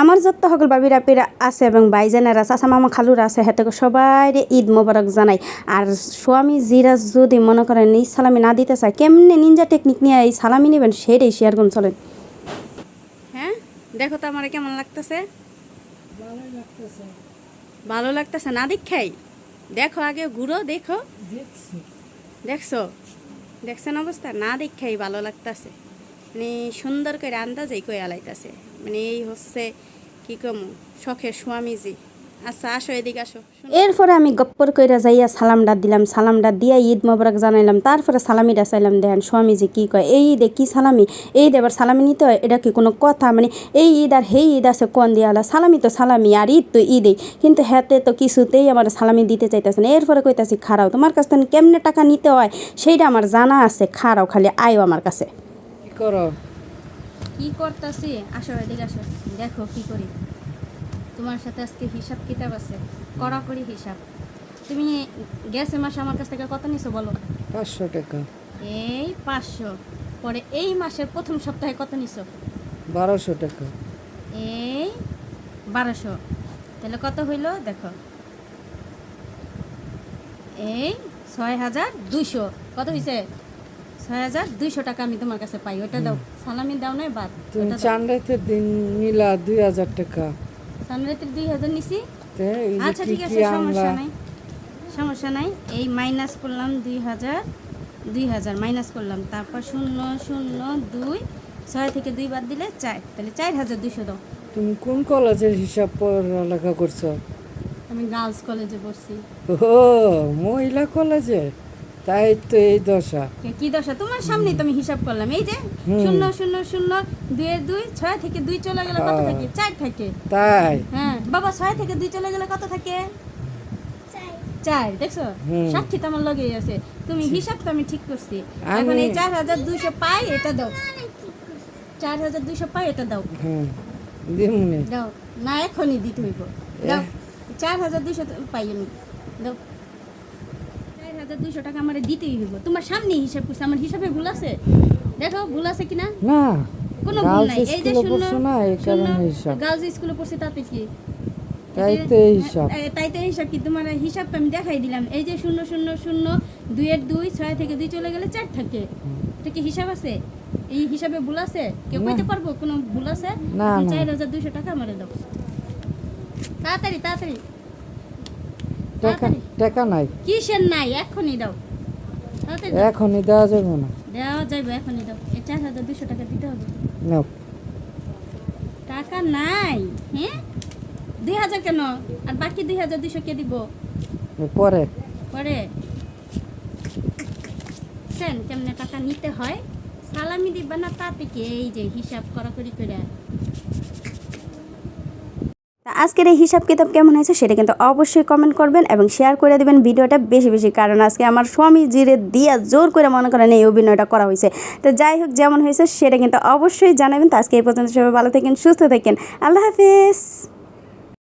আমার যত সকল বাবিরা পিরা আছে এবং বাইজানেরা চাচা মামা খালুরা আছে হেতকে সবাই ঈদ মোবারক জানাই। আর স্বামী জিরা যদি মনে করেন এই সালামি না দিতে চায় কেমনে নিনজা টেকনিক নিয়ে এই সালামি নেবেন সেটাই শেয়ার করুন চলেন। হ্যাঁ? দেখো তো আমার কেমন লাগতেছে? ভালো লাগতেছে? না দেখাই দেখো আগে ঘুরো দেখো। দেখছ। দেখছেন অবস্থা? না দেখাই ভালো লাগতেছে। মানে সুন্দর করে আন্দাজেই কই আলাইতাছে মানে এই হচ্ছে, কি কম, শখের স্বামীজি আচ্ছা আসো এদিকে আসো এরপরে আমি গপ্পর কইরা যাইয়া সালামটা দিলাম। সালামটা দিয়া ঈদ মোবারক জানাইলাম। তারপরে সালামিটা চাইলাম দেখেন স্বামীজি কি কয়? এই ঈদে কি সালামি? এই ঈদে আবার সালামি নিতে হয়? এটা কি কোনো কথা? মানে এই ঈদ আর সেই ঈদ আছে কোন দিয়া হলো সালামি তো সালামি, আর ঈদ তো ঈদেই কিন্তু হাতে তো কিছুতেই আমার সালামি দিতে চাইতেছে না। এরপরে কইতাছি, খারাও, তোমার কাছ থেকে কেমনে টাকা নিতে হয়? সেইটা আমার জানা আছে, খারাও, খালি আয়ো আমার কাছে। কি করো। কি করতেছি? আসো এদিকে আসো। দেখো কি করি। তোমার সাথে আজকে হিসাব কিতাব আছে। কড়াকড়ি হিসাব। তুমি গ্যাসের মাসে আমার কাছ থেকে কত নিছো বলো? পাঁচশো টাকা। এই পাঁচশো। পরে এই মাসের প্রথম সপ্তাহে কত নিছো? বারোশো টাকা। এই বারোশো। তাহলে কত হইল? দেখো। এই ছয় হাজার দুইশো। কত হয়েছে ছয় হাজার দুইশো টাকা আমি তোমার কাছে পাই ওটা দাও। সালামি দাও নাই বাদ। তুমি চান্দাইতে দিন নিলা দুই হাজার টাকা। সামনেতে দুই হাজার নিছি। আচ্ছা ঠিক আছে সমস্যা নাই। সমস্যা নাই। এই মাইনাস করলাম দুই হাজার দুই হাজার মাইনাস করলাম। তারপর শূন্য শূন্য দুই ছয় থেকে দুই বাদ দিলে চার। তাহলে চার হাজার দুইশো দাও। তুমি কোন কলেজের হিসাব পড়ালেখা করছ? আমি গার্লস কলেজে পড়ছি। ও মহিলা কলেজে? তাই তো এই দশা। কি দশা? তোমার সামনেই তো আমি হিসাব করলাম। এই যে। শূন্য শূন্য শূন্য দুইয়ের দুই ছয় থেকে দুই চলে গেলে কত হ্যাঁ। থাকে? চার থাকে। তাই। হ্যাঁ বাবা ছয় থেকে দুই চলে গেলে কত থাকে? চার। দেখছ? সাক্ষী তো আমার লগেই আছে। তুমি হিসাব তো আমি ঠিক করছি। এখন এই চার হাজার দুইশো পাই এটা দাও। চার হাজার দুইশো পাই এটা দাও। হুম দাও। না এখনই দিতে হইব। দাও। চার হাজার দুইশো পাই আমি। দাও। হাজার দুইশো টাকা আমার দিতেই হইব। তোমার সামনে হিসাব করছে আমার হিসাবে ভুল আছে? দেখো ভুল আছে কিনা? না কোনো ভুল নাই। এই যে শূন্য গার্লস স্কুলে পড়ছে তাতে কি? তাই তো এই হিসাব। এ, তাই তো হিসাব কি? তোমার আমি দেখাই দিলাম। এই যে শূন্য শূন্য শূন্য দুইয়ের দুই ছয় থেকে দুই চলে গেলে চার থাকে। এটা কি হিসাব আছে? এই হিসাবে ভুল আছে? কেউ। কইতে পারব কোনো ভুল আছে? না, চার হাজার দুইশো টাকা আমারে দাও। তাড়াতাড়ি তাড়াতাড়ি। টাকা টাকা নাই। কিসের নাই? এখনই দাও। এখনই দেওয়া যাবে না। দেওয়া যাইবে এখনই দাও। এই চার হাজার দুইশো টাকা দিতে হবে। নাও। টাকা নাই। হ্যাঁ? দুই হাজার কেন? আর বাকি দুই হাজার দুইশো কে দিব? পরে। পরে। সেন কেমনে টাকা নিতে হয়? সালামি দিবা না তাতে কি? এই যে হিসাব করাকরি করে। আজকের এই হিসাব কিতাব কেমন হয়েছে সেটা কিন্তু অবশ্যই কমেন্ট করবেন এবং শেয়ার করে দেবেন। ভিডিওটা বেশি বেশি, কারণ আজকে আমার স্বামী জিরে দিয়া জোর করে মনে করেন এই অভিনয়টা করা হয়েছে। তো যাই হোক, যেমন হয়েছে সেটা কিন্তু অবশ্যই জানাবেন। তো আজকে এই পর্যন্ত সবাই ভালো থাকেন, সুস্থ থাকেন। আল্লাহ হাফিজ।